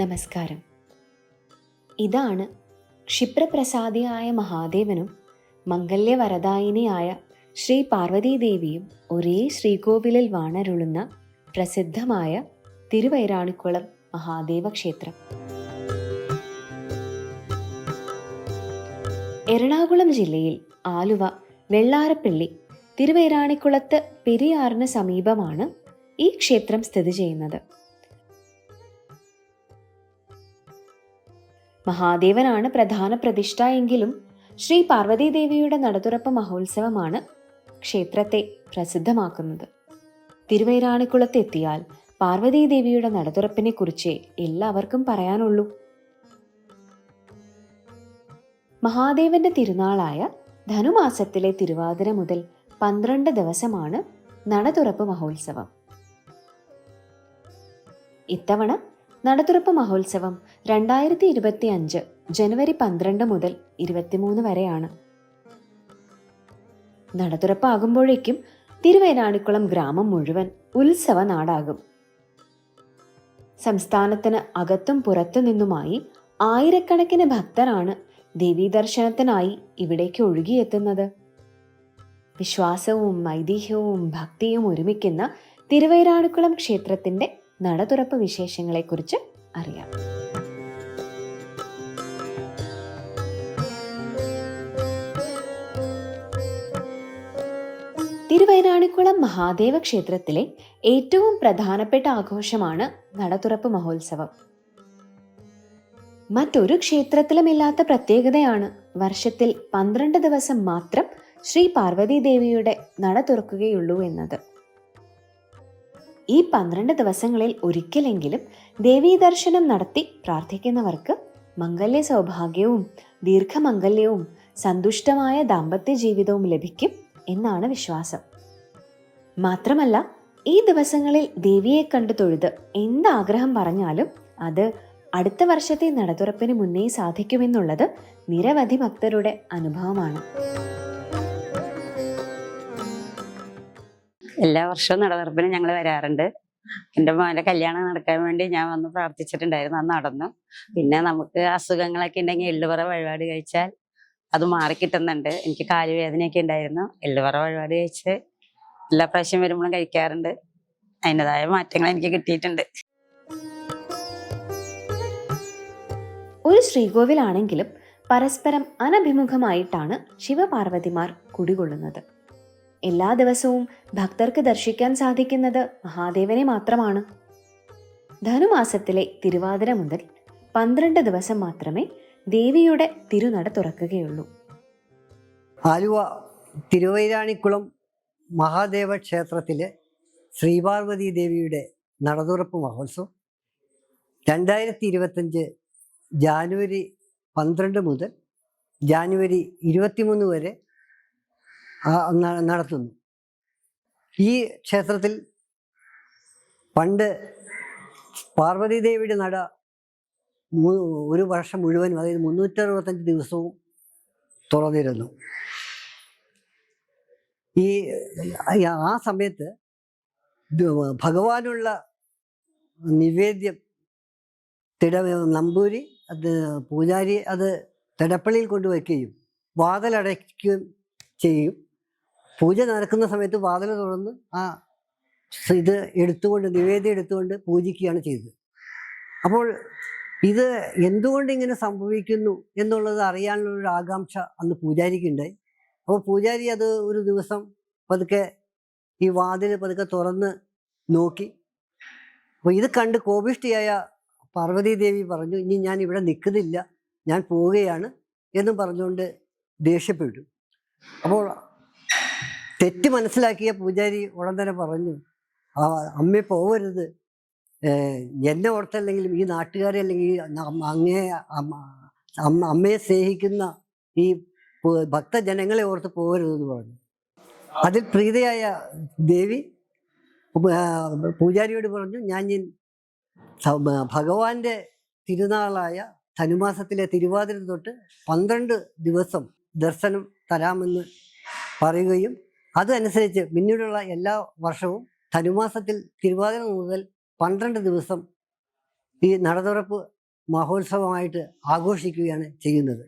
നമസ്കാരം. ഇതാണ് ക്ഷിപ്രപ്രസാദിയായ മഹാദേവനും മംഗല്യവരദായിനിയായ ശ്രീ പാർവതീദേവിയും ഒരേ ശ്രീകോവിലിൽ വാണരുളുന്ന പ്രസിദ്ധമായ തിരുവൈരാണിക്കുളം മഹാദേവ ക്ഷേത്രം എറണാകുളം ജില്ലയിൽ ആലുവ വെള്ളാരപ്പള്ളി തിരുവൈരാണിക്കുളത്ത് പെരിയാറിന് സമീപമാണ് ഈ ക്ഷേത്രം സ്ഥിതി ചെയ്യുന്നത്. മഹാദേവനാണ് പ്രധാന പ്രതിഷ്ഠ എങ്കിലും ശ്രീ പാർവതീദേവിയുടെ നടതുറപ്പ് മഹോത്സവമാണ് ക്ഷേത്രത്തെ പ്രസിദ്ധമാക്കുന്നത്. തിരുവൈരാണിക്കുളത്തെത്തിയാൽ പാർവതീദേവിയുടെ നടതുറപ്പിനെ കുറിച്ച് എല്ലാവർക്കും പറയാനുള്ളൂ. മഹാദേവന്റെ തിരുനാളായ ധനുമാസത്തിലെ തിരുവാതിര മുതൽ പന്ത്രണ്ട് ദിവസമാണ് നടതുറപ്പ് മഹോത്സവം. ഇത്തവണ നടതുറപ്പ് മഹോത്സവം രണ്ടായിരത്തി ഇരുപത്തി അഞ്ച് ജനുവരി പന്ത്രണ്ട് മുതൽ ഇരുപത്തിമൂന്ന് വരെയാണ്. നടതുറപ്പ് ആകുമ്പോഴേക്കും തിരുവൈരാണിക്കുളം ഗ്രാമം മുഴുവൻ ഉത്സവ നാടാകും. സംസ്ഥാനത്തിന് അകത്തും പുറത്തു നിന്നുമായി ആയിരക്കണക്കിന് ഭക്തരാണ് ദേവീദർശനത്തിനായി ഇവിടേക്ക് ഒഴുകിയെത്തുന്നത്. വിശ്വാസവും ഐതിഹ്യവും ഭക്തിയും ഒരുമിക്കുന്ന തിരുവൈരാണിക്കുളം ക്ഷേത്രത്തിന്റെ നടതുറപ്പ് വിശേഷങ്ങളെക്കുറിച്ച് അറിയാം. തിരുവൈരാണിക്കുളം മഹാദേവ ക്ഷേത്രത്തിലെ ഏറ്റവും പ്രധാനപ്പെട്ട ആഘോഷമാണ് നടതുറപ്പ് മഹോത്സവം. മറ്റൊരു ക്ഷേത്രത്തിലുമില്ലാത്ത പ്രത്യേകതയാണ് വർഷത്തിൽ പന്ത്രണ്ട് ദിവസം മാത്രം ശ്രീ പാർവതി ദേവിയുടെ നട തുറക്കുകയുള്ളൂ എന്നത്. ഈ പന്ത്രണ്ട് ദിവസങ്ങളിൽ ഒരിക്കലെങ്കിലും ദേവീ ദർശനം നടത്തി പ്രാർത്ഥിക്കുന്നവർക്ക് മംഗല്യ സൗഭാഗ്യവും ദീർഘമംഗല്യവും സന്തുഷ്ടമായ ദാമ്പത്യ ജീവിതവും ലഭിക്കും എന്നാണ് വിശ്വാസം. മാത്രമല്ല ഈ ദിവസങ്ങളിൽ ദേവിയെ കണ്ടു തൊഴുത് എന്താഗ്രഹം പറഞ്ഞാലും അത് അടുത്ത വർഷത്തെ നടതുറപ്പിന് മുന്നേ സാധിക്കുമെന്നുള്ളത് നിരവധി ഭക്തരുടെ അനുഭവമാണ്. എല്ലാ വർഷവും നടതുറപ്പിന് ഞങ്ങൾ വരാറുണ്ട്. എന്റെ മോന്റെ കല്യാണം നടക്കാൻ വേണ്ടി ഞാൻ വന്ന് പ്രാർത്ഥിച്ചിട്ടുണ്ടായിരുന്നു അന്ന് നടന്നു. പിന്നെ നമുക്ക് അസുഖങ്ങളൊക്കെ ഉണ്ടെങ്കിൽ എള്ളുപറ വഴിപാട് കഴിച്ചാൽ അത് മാറിക്കിട്ടുന്നുണ്ട് എനിക്ക് കാലുവേദനയൊക്കെ ഉണ്ടായിരുന്നു എള്ളുപറ വഴിപാട് കഴിച്ച് എല്ലാ പ്രാവശ്യം വരുമ്പോഴും കഴിക്കാറുണ്ട്. അതിന്റെതായ മാറ്റങ്ങൾ എനിക്ക് കിട്ടിയിട്ടുണ്ട്. ഒരു ശ്രീകോവിലാണെങ്കിലും പരസ്പരം അനഭിമുഖമായിട്ടാണ് ശിവപാർവതിമാർ കുടികൊള്ളുന്നത്. എല്ലാ ദിവസവും ഭക്തർക്ക് ദർശിക്കാൻ സാധിക്കുന്നത് മഹാദേവനെ മാത്രമാണ്. ധനുമാസത്തിലെ തിരുവാതിര മുതൽ പന്ത്രണ്ട് ദിവസം മാത്രമേ ദേവിയുടെ തിരുനട തുറക്കുകയുള്ളൂ. ആലുവ തിരുവൈരാണിക്കുളം മഹാദേവ ക്ഷേത്രത്തിലെ ശ്രീപാർവതി ദേവിയുടെ നടതുറപ്പ് മഹോത്സവം രണ്ടായിരത്തി ഇരുപത്തഞ്ച് ജാനുവരി പന്ത്രണ്ട് മുതൽ ജാനുവരി ഇരുപത്തിമൂന്ന് വരെ നടത്തുന്നു. ഈ ക്ഷേത്രത്തിൽ പണ്ട് പാർവതീദേവിയുടെ നട ഒരു വർഷം മുഴുവനും അതായത് മുന്നൂറ്ററുപത്തഞ്ച് ദിവസവും തുറന്നിരുന്നു. ഈ ആ സമയത്ത് ഭഗവാനുള്ള നിവേദ്യം തിട നമ്പൂരി അത് പൂജാരി അത് തിടപ്പള്ളിയിൽ കൊണ്ടുവയ്ക്കുകയും വാതിലടയ്ക്കുകയും ചെയ്യും. പൂജ നടക്കുന്ന സമയത്ത് വാതിൽ തുറന്ന് ആ. ഇത് എടുത്തുകൊണ്ട് നിവേദ്യം എടുത്തുകൊണ്ട് പൂജിക്കുകയാണ് ചെയ്തത്. അപ്പോൾ ഇത് എന്തുകൊണ്ട് ഇങ്ങനെ സംഭവിക്കുന്നു എന്നുള്ളത് അറിയാനുള്ള ഒരു ആകാംക്ഷ അന്ന് പൂജാരിക്കുണ്ടായി അപ്പോൾ പൂജാരി അത് ഒരു ദിവസം പതുക്കെ ഈ വാതിൽ പതുക്കെ തുറന്ന് നോക്കി. അപ്പോൾ ഇത് കണ്ട് കോപിഷ്ഠിയായ പാർവതീദേവി പറഞ്ഞു ഇനി ഞാൻ ഇവിടെ നിൽക്കുന്നില്ല. ഞാൻ പോവുകയാണ് എന്നും പറഞ്ഞുകൊണ്ട് ദേഷ്യപ്പെട്ടു. അപ്പോൾ തെറ്റ് മനസ്സിലാക്കിയ പൂജാരി ഉടൻ തന്നെ പറഞ്ഞു അമ്മ പോവരുത്. എന്നെ ഓർത്തല്ലെങ്കിലും ഈ നാട്ടുകാരെ അല്ലെങ്കിൽ അങ്ങേ അമ്മ- അമ്മ- അമ്മയെ സ്നേഹിക്കുന്ന ഈ ഭക്തജനങ്ങളെ ഓർത്ത് പോകരുതെന്ന് പറഞ്ഞു. അതിൽ പ്രീതയായ ദേവി പൂജാരിയോട് പറഞ്ഞു ഞാൻ ഭഗവാന്റെ തിരുനാളായ ധനുമാസത്തിലെ തിരുവാതിര തൊട്ട് പന്ത്രണ്ട് ദിവസം ദർശനം തരാമെന്ന് പറയുകയും അതനുസരിച്ച് പിന്നീടുള്ള എല്ലാ വർഷവും ധനുമാസത്തിൽ തിരുവാതിര മുതൽ പന്ത്രണ്ട് ദിവസം ഈ നടതുറപ്പ് മഹോത്സവമായിട്ട് ആഘോഷിക്കുകയാണ് ചെയ്യുന്നത്.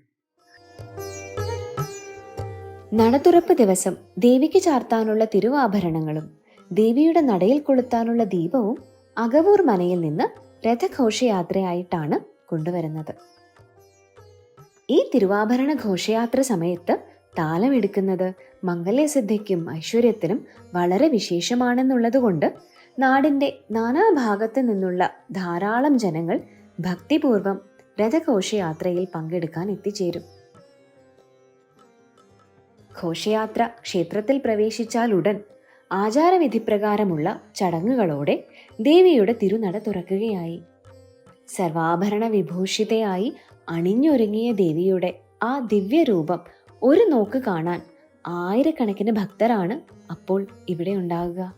നടതുറപ്പ് ദിവസം ദേവിക്ക് ചാർത്താനുള്ള തിരുവാഭരണങ്ങളും ദേവിയുടെ നടയിൽ കൊളുത്താനുള്ള ദീപവും അകവൂർ മനയിൽ നിന്ന് രഥഘോഷയാത്രയായിട്ടാണ് കൊണ്ടുവരുന്നത്. ഈ തിരുവാഭരണ ഘോഷയാത്ര സമയത്ത് താലമെടുക്കുന്നത് മംഗല്യസിദ്ധിക്കും ഐശ്വര്യത്തിനും വളരെ വിശേഷമാണെന്നുള്ളതുകൊണ്ട് നാടിന്റെ നാനാഭാഗത്തു നിന്നുള്ള ധാരാളം ജനങ്ങൾ ഭക്തിപൂർവം രഥഘോഷയാത്രയിൽ പങ്കെടുക്കാൻ എത്തിച്ചേരും. ഘോഷയാത്ര ക്ഷേത്രത്തിൽ പ്രവേശിച്ചാൽ ഉടൻ ആചാരവിധിപ്രകാരമുള്ള ചടങ്ങുകളോടെ ദേവിയുടെ തിരുനട തുറക്കുകയായി. സർവാഭരണ വിഭൂഷിതയായി അണിഞ്ഞൊരുങ്ങിയ ദേവിയുടെ ആ ദിവ്യരൂപം ഒരു നോക്ക് കാണാൻ ആയിരക്കണക്കിന് ഭക്തരാണ് അപ്പോൾ ഇവിടെ ഉണ്ടാകുക.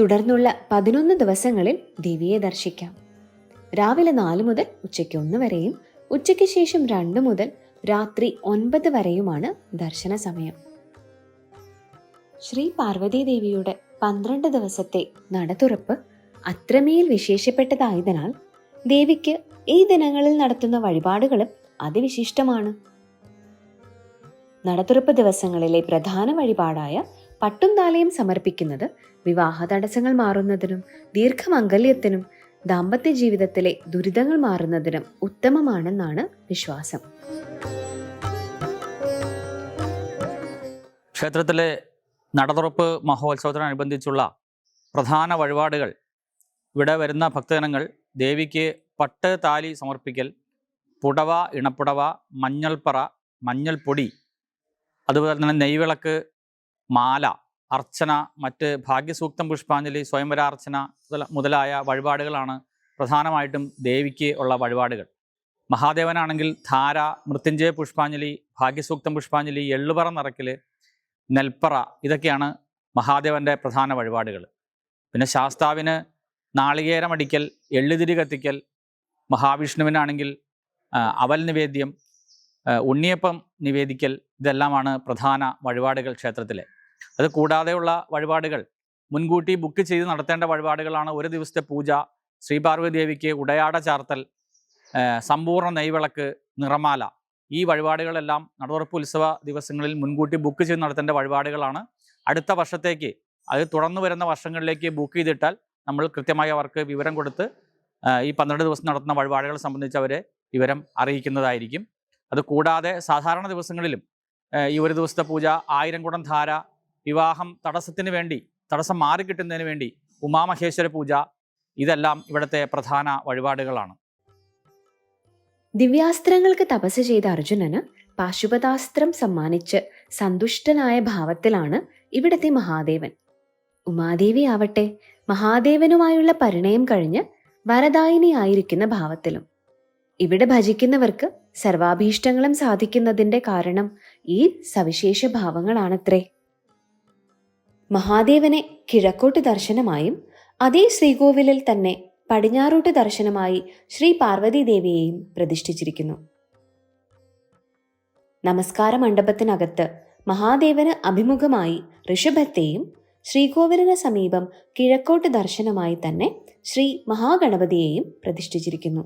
തുടർന്നുള്ള പതിനൊന്ന് ദിവസങ്ങളിൽ ദേവിയെ ദർശിക്കാം. രാവിലെ നാല് മുതൽ ഉച്ചയ്ക്ക് ഒന്ന് വരെയും ഉച്ചയ്ക്ക് ശേഷം രണ്ട് മുതൽ രാത്രി ഒൻപത് വരെയുമാണ് ദർശന സമയം. ശ്രീ പാർവതി ദേവിയുടെ പന്ത്രണ്ട് ദിവസത്തെ നടതുറപ്പ് അത്രമേൽ വിശേഷപ്പെട്ടതായതിനാൽ ദേവിക്ക് ഈ ദിനങ്ങളിൽ നടത്തുന്ന വഴിപാടുകളും അതിവിശിഷ്ടമാണ്. നടതുറപ്പ് ദിവസങ്ങളിലെ പ്രധാന വഴിപാടായ പട്ടും താലയും സമർപ്പിക്കുന്നത് വിവാഹ തടസ്സങ്ങൾ മാറുന്നതിനും ദീർഘമംഗല്യത്തിനും ദാമ്പത്യ ജീവിതത്തിലെ ദുരിതങ്ങൾ മാറുന്നതിനും ഉത്തമമാണെന്നാണ് വിശ്വാസം. ക്ഷേത്രത്തിലെ നടതുറപ്പ് മഹോത്സവത്തിനനുബന്ധിച്ചുള്ള പ്രധാന വഴിപാടുകൾ. ഇവിടെ വരുന്ന ഭക്തജനങ്ങൾ ദേവിക്ക് പട്ട് താലി സമർപ്പിക്കൽ പുടവ ഇണപ്പുടവ മഞ്ഞൾപ്പറ മഞ്ഞൾപ്പൊടി അതുപോലെ തന്നെ നെയ്വിളക്ക് മാല അർച്ചന മറ്റ് ഭാഗ്യസൂക്തം പുഷ്പാഞ്ജലി സ്വയംവരാർച്ചന മുതല- മുതലായ വഴിപാടുകളാണ് പ്രധാനമായിട്ടും ദേവിക്ക് ഉള്ള വഴിപാടുകൾ. മഹാദേവനാണെങ്കിൽ ധാര മൃത്യുഞ്ജയ പുഷ്പാഞ്ജലി ഭാഗ്യസൂക്തം പുഷ്പാഞ്ജലി എള്ളുപറ നിറയ്ക്കൽ നെൽപ്പറ ഇതൊക്കെയാണ് മഹാദേവന്റെ പ്രധാന വഴിപാടുകൾ. പിന്നെ ശാസ്താവിന് നാളികേരമടിക്കൽ എള്ളുതിരി കത്തിക്കൽ മഹാവിഷ്ണുവിനാണെങ്കിൽ അവൽ നിവേദ്യം ഉണ്ണിയപ്പം നിവേദിക്കൽ ഇതെല്ലാമാണ് പ്രധാന വഴിപാടുകൾ ക്ഷേത്രത്തിലെ. അത് കൂടാതെയുള്ള വഴിപാടുകൾ. മുൻകൂട്ടി ബുക്ക് ചെയ്ത് നടത്തേണ്ട വഴിപാടുകളാണ് ഒരു ദിവസത്തെ പൂജ ശ്രീപാർവതി ദേവിക്ക് ഉടയാട ചാർത്തൽ സമ്പൂർണ നെയ്വിളക്ക് നിറമാല. ഈ വഴിപാടുകളെല്ലാം നടവറപ്പ് ഉത്സവ ദിവസങ്ങളിൽ മുൻകൂട്ടി ബുക്ക് ചെയ്ത് നടത്തേണ്ട വഴിപാടുകളാണ്. അടുത്ത വർഷത്തേക്ക് അത് തുടർന്ന് വരുന്ന വർഷങ്ങളിലേക്ക് ബുക്ക് ചെയ്തിട്ടാൽ നമ്മൾ കൃത്യമായി അവർക്ക് വിവരം കൊടുത്ത് ഈ പന്ത്രണ്ട് ദിവസം നടത്തുന്ന വഴിപാടുകളെ സംബന്ധിച്ച് അവരെ വിവരം അറിയിക്കുന്നതായിരിക്കും. അത് കൂടാതെ സാധാരണ ദിവസങ്ങളിലും ഈ ഒരു ദിവസത്തെ പൂജ ആയിരം കുടം ധാര വിവാഹം തടസ്സത്തിന് വേണ്ടി തടസ്സം മാറിക്കിട്ടുന്നതിന് വേണ്ടി ഉമാമഹേശ്വര പൂജ ഇതെല്ലാം ഇവിടുത്തെ പ്രധാന വഴിപാടുകളാണ്. ദിവ്യാസ്ത്രങ്ങൾക്ക് തപസ് ചെയ്ത അർജുനന് പാശുപതാസ്ത്രം സമ്മാനിച്ച് സന്തുഷ്ടനായ ഭാവത്തിലാണ് ഇവിടത്തെ മഹാദേവൻ. ഉമാദേവി ആവട്ടെ മഹാദേവനുമായുള്ള പരിണയം കഴിഞ്ഞ് വരദായിനിയായിരിക്കുന്ന ഭാവത്തിലും. ഇവിടെ ഭജിക്കുന്നവർക്ക് സർവാഭീഷ്ടങ്ങളും സാധിക്കുന്നതിന്റെ കാരണം ഈ സവിശേഷ ഭാവങ്ങളാണത്രേ. മഹാദേവനെ കിഴക്കോട്ട് ദർശനമായും അതേ ശ്രീകോവിലിൽ തന്നെ പടിഞ്ഞാറോട്ട് ദർശനമായി ശ്രീ പാർവതി ദേവിയെയും പ്രതിഷ്ഠിച്ചിരിക്കുന്നു. നമസ്കാര മണ്ഡപത്തിനകത്ത് മഹാദേവന് അഭിമുഖമായി ഋഷഭത്തെയും ശ്രീകോവിലിന് സമീപം കിഴക്കോട്ട് ദർശനമായി തന്നെ ശ്രീ മഹാഗണപതിയെയും പ്രതിഷ്ഠിച്ചിരിക്കുന്നു.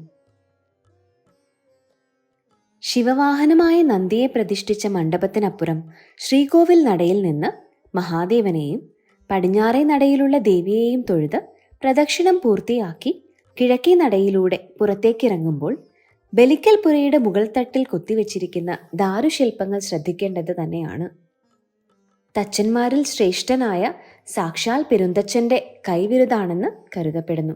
ശിവവാഹനമായ നന്ദിയെ പ്രതിഷ്ഠിച്ച മണ്ഡപത്തിനപ്പുറം ശ്രീകോവിൽ നടയിൽ നിന്ന് മഹാദേവനെയും പടിഞ്ഞാറേ നടയിലുള്ള ദേവിയെയും തൊഴുത് പ്രദക്ഷിണം പൂർത്തിയാക്കി കിഴക്കേ നടയിലൂടെ പുറത്തേക്കിറങ്ങുമ്പോൾ ബലിക്കൽ പുരയുടെ മുകൾ തട്ടിൽ കൊത്തിവെച്ചിരിക്കുന്ന ദാരുശില്പങ്ങൾ ശ്രദ്ധിക്കേണ്ടത് തന്നെയാണ്. തച്ചന്മാരിൽ ശ്രേഷ്ഠനായ സാക്ഷാൽ പെരുന്തച്ഛന്റെ കൈവിരുതാണെന്ന് കരുതപ്പെടുന്നു.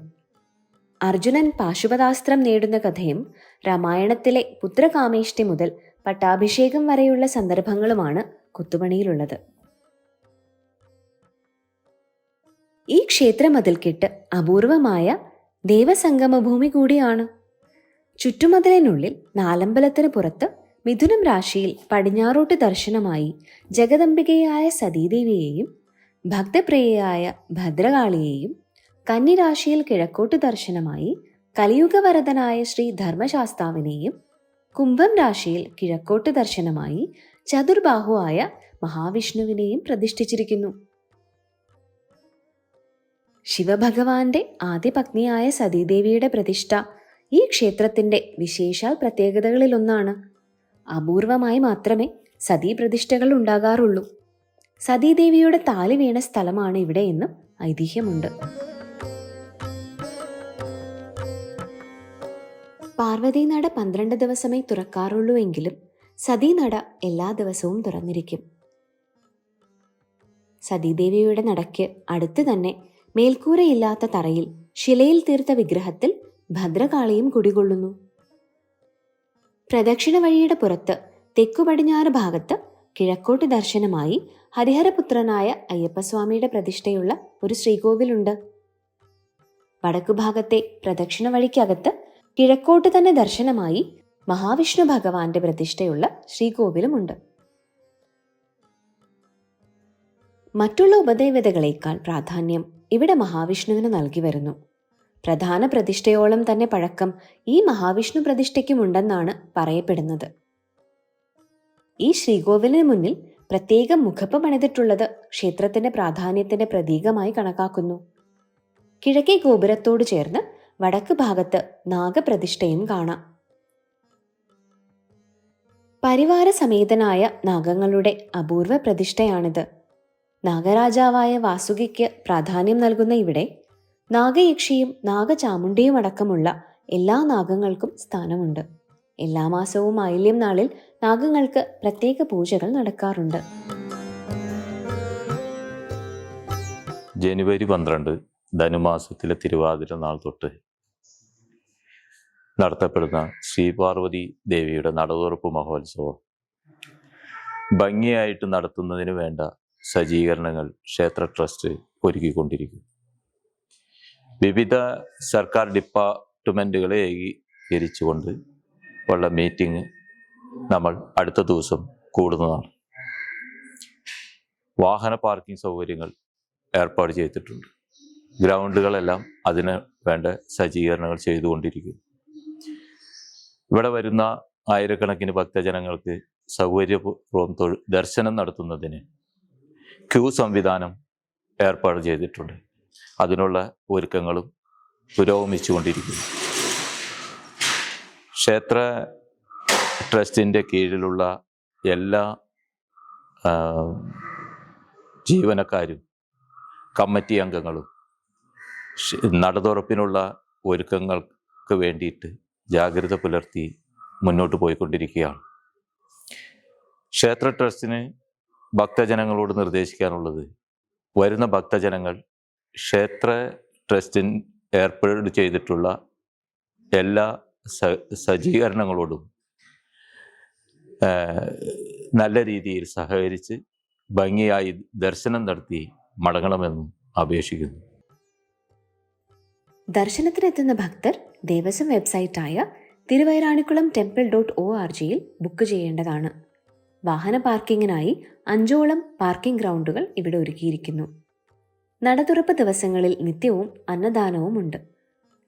അർജുനൻ പാശുപതാസ്ത്രം നേടുന്ന കഥയും രാമായണത്തിലെ പുത്രകാമേഷ്ടി മുതൽ പട്ടാഭിഷേകം വരെയുള്ള സന്ദർഭങ്ങളുമാണ് കുത്തുപണിയിലുള്ളത്. ഈ ക്ഷേത്രമതിൽക്കെട്ട് അപൂർവമായ ദേവസംഗമഭൂമി കൂടിയാണ്. ചുറ്റുമതിലിനുള്ളിൽ നാലമ്പലത്തിന് പുറത്ത് മിഥുനം രാശിയിൽ പടിഞ്ഞാറോട്ട് ദർശനമായി ജഗദംബികയായ സതീദേവിയെയും ഭക്തപ്രിയയായ ഭദ്രകാളിയെയും കന്നിരാശിയിൽ കിഴക്കോട്ട് ദർശനമായി കലിയുഗവരതനായ ശ്രീ ധർമ്മശാസ്താവിനെയും കുംഭം രാശിയിൽ കിഴക്കോട്ട് ദർശനമായി ചതുർബാഹുവായ മഹാവിഷ്ണുവിനെയും പ്രതിഷ്ഠിച്ചിരിക്കുന്നു. ശിവഭഗവാന്റെ ആദ്യ പത്നിയായ സതീദേവിയുടെ പ്രതിഷ്ഠ ഈ ക്ഷേത്രത്തിന്റെ വിശേഷാൽ പ്രത്യേകതകളിലൊന്നാണ്. അപൂർവമായി മാത്രമേ സതീ പ്രതിഷ്ഠകൾ ഉണ്ടാകാറുള്ളൂ. സതീദേവിയുടെ താലി വീണ സ്ഥലമാണ് ഇവിടെ എന്നും ഐതിഹ്യമുണ്ട്. പാർവതീനട പന്ത്രണ്ട് ദിവസമേ തുറക്കാറുള്ളൂ എങ്കിലും സതീനട എല്ലാ ദിവസവും തുറന്നിരിക്കും. സതീദേവിയുടെ നടയ്ക്ക് അടുത്ത് തന്നെ മേൽക്കൂരയില്ലാത്ത തറയിൽ ശിലയിൽ തീർത്ത വിഗ്രഹത്തിൽ ഭദ്രകാളിയും കുടികൊള്ളുന്നു. പ്രദക്ഷിണ വഴിയുടെ പുറത്ത് തെക്കു പടിഞ്ഞാറ് ഭാഗത്ത് കിഴക്കോട്ട് ദർശനമായി ഹരിഹരപുത്രനായ അയ്യപ്പസ്വാമിയുടെ പ്രതിഷ്ഠയുള്ള ഒരു ശ്രീകോവിലുണ്ട്. വടക്കു ഭാഗത്തെ പ്രദക്ഷിണ വഴിക്കകത്ത് കിഴക്കോട്ട് തന്നെ ദർശനമായി മഹാവിഷ്ണു ഭഗവാന്റെ പ്രതിഷ്ഠയുള്ള ശ്രീകോവിലുമുണ്ട്. മറ്റുള്ള ഉപദേവതകളേക്കാൾ പ്രാധാന്യം ഇവിടെ മഹാവിഷ്ണുവിന് നൽകി വരുന്നു. പ്രധാന പ്രതിഷ്ഠയോളം തന്നെ പഴക്കം ഈ മഹാവിഷ്ണു പ്രതിഷ്ഠയ്ക്കുമുണ്ടെന്നാണ് പറയപ്പെടുന്നത്. ഈ ശ്രീകോവിലിന് മുന്നിൽ പ്രത്യേകം മുഖപ്പ് പണിതിട്ടുള്ളത് ക്ഷേത്രത്തിന്റെ പ്രാധാന്യത്തിന്റെ പ്രതീകമായി കണക്കാക്കുന്നു. കിഴക്കേ ഗോപുരത്തോട് ചേർന്ന് വടക്ക് ഭാഗത്ത് നാഗപ്രതിഷ്ഠയും കാണാം. പരിവാര സമേതനായ നാഗങ്ങളുടെ അപൂർവ പ്രതിഷ്ഠയാണിത്. നാഗരാജാവായ വാസുകിക്ക് പ്രാധാന്യം നൽകുന്ന ഇവിടെ നാഗയക്ഷിയും നാഗചാമുണ്ടിയും അടക്കമുള്ള എല്ലാ നാഗങ്ങൾക്കും സ്ഥാനമുണ്ട്. എല്ലാ മാസവും ആയില്യം നാളിൽ നാഗങ്ങൾക്ക് പ്രത്യേക പൂജകൾ നടക്കാറുണ്ട്. ജനുവരി പന്ത്രണ്ട് ധനുമാസത്തിലെ തിരുവാതിര നാൾ തൊട്ട് നടത്തപ്പെടുന്ന ശ്രീപാർവതി ദേവിയുടെ നടതുറപ്പ് മഹോത്സവം. ഭംഗിയായിട്ട് നടത്തുന്നതിന് വേണ്ട സജ്ജീകരണങ്ങൾ ക്ഷേത്ര ട്രസ്റ്റ് ഒരുക്കിക്കൊണ്ടിരിക്കും വിവിധ സർക്കാർ ഡിപ്പാർട്ട്മെന്റുകളെ ഏകീകരിച്ചുകൊണ്ട് ഉള്ള മീറ്റിംഗ് നമ്മൾ അടുത്ത ദിവസം കൂടുന്നതാണ്. വാഹന പാർക്കിംഗ് സൗകര്യങ്ങൾ ഏർപ്പാട് ചെയ്തിട്ടുണ്ട്. ഗ്രൗണ്ടുകളെല്ലാം അതിന് വേണ്ട സജ്ജീകരണങ്ങൾ ചെയ്തുകൊണ്ടിരിക്കുന്നു. ഇവിടെ വരുന്ന ആയിരക്കണക്കിന് ഭക്തജനങ്ങൾക്ക് സൗകര്യപൂർവം തൊഴിൽ ദർശനം നടത്തുന്നതിന് ക്യൂ സംവിധാനം ഏർപ്പാട് ചെയ്തിട്ടുണ്ട്. അതിനുള്ള ഒരുക്കങ്ങളും പുരോഗമിച്ചുകൊണ്ടിരിക്കുന്നു. ക്ഷേത്ര ട്രസ്റ്റിന്റെ കീഴിലുള്ള എല്ലാ ജീവനക്കാരും കമ്മിറ്റി അംഗങ്ങളും നടതുറപ്പിനുള്ള ഒരുക്കങ്ങൾക്ക് വേണ്ടിയിട്ട് ജാഗ്രത പുലർത്തി മുന്നോട്ട് പോയിക്കൊണ്ടിരിക്കുകയാണ്. ക്ഷേത്ര ട്രസ്റ്റിന് ഭക്തജനങ്ങളോട് നിർദ്ദേശിക്കാനുള്ളത് വരുന്ന ഭക്തജനങ്ങൾ ക്ഷേത്ര ട്രസ്റ്റിൻ ഏർപ്പാട് ചെയ്തിട്ടുള്ള എല്ലാ സജ്ജീകരണങ്ങളോടും നല്ല രീതിയിൽ സഹകരിച്ച് ഭംഗിയായി ദർശനം നടത്തി മടങ്ങണമെന്നും അപേക്ഷിക്കുന്നു. ദർശനത്തിനെത്തുന്ന ഭക്തർ Devaswom വെബ്സൈറ്റായ Thiruvairanikkulam temple dot O R ജിയിൽ ബുക്ക് ചെയ്യേണ്ടതാണ്. വാഹന പാർക്കിങ്ങിനായി അഞ്ചോളം പാർക്കിംഗ് ഗ്രൗണ്ടുകൾ ഇവിടെ ഒരുക്കിയിരിക്കുന്നു. നടതുറപ്പ് ദിവസങ്ങളിൽ നിത്യവും അന്നദാനവും ഉണ്ട്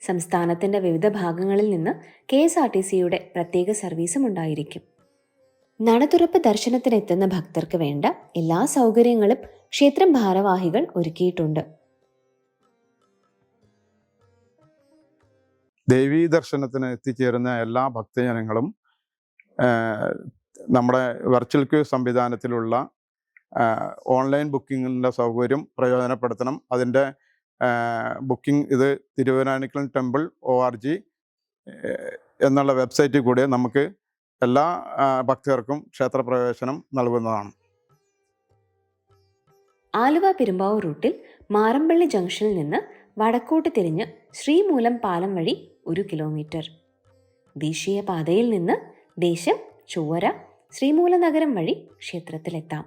സംസ്ഥാനത്തിന്റെ വിവിധ ഭാഗങ്ങളിൽ നിന്ന് കെ എസ് ആർ ടി സിയുടെ പ്രത്യേക സർവീസും ഉണ്ടായിരിക്കും. നടതുറപ്പ് ദർശനത്തിനെത്തുന്ന ഭക്തർക്ക് വേണ്ട എല്ലാ സൗകര്യങ്ങളും ക്ഷേത്രം ഭാരവാഹികൾ ഒരുക്കിയിട്ടുണ്ട്. ദേവീ ദർശനത്തിന് എത്തിച്ചേരുന്ന എല്ലാ ഭക്തജനങ്ങളും നമ്മുടെ വെർച്വൽ ക്യൂ സംവിധാനത്തിലുള്ള ഓൺലൈൻ ബുക്കിങ്ങിന്റെ സൗകര്യം പ്രയോജനപ്പെടുത്തണം. അതിന്റെ ബുക്കിംഗ് ഇത് Thiruvairanikkulam temple O R G എന്നുള്ള വെബ്സൈറ്റിൽ കൂടെ നമുക്ക് എല്ലാ ഭക്തർക്കും ക്ഷേത്രപ്രവേശനം നൽകുന്നതാണ്. ആലുവ പെരുമ്പാവൂർ റൂട്ടിൽ മാറമ്പള്ളി ജംഗ്ഷനിൽ നിന്ന് വടക്കോട്ട് തിരിഞ്ഞ് ശ്രീമൂലം പാലം വഴി ഒരു കിലോമീറ്റർ. ദേശീയ പാതയിൽ നിന്ന് ദേശം ചൊവ്വര ശ്രീമൂലനഗരം വഴി ക്ഷേത്രത്തിലെത്താം.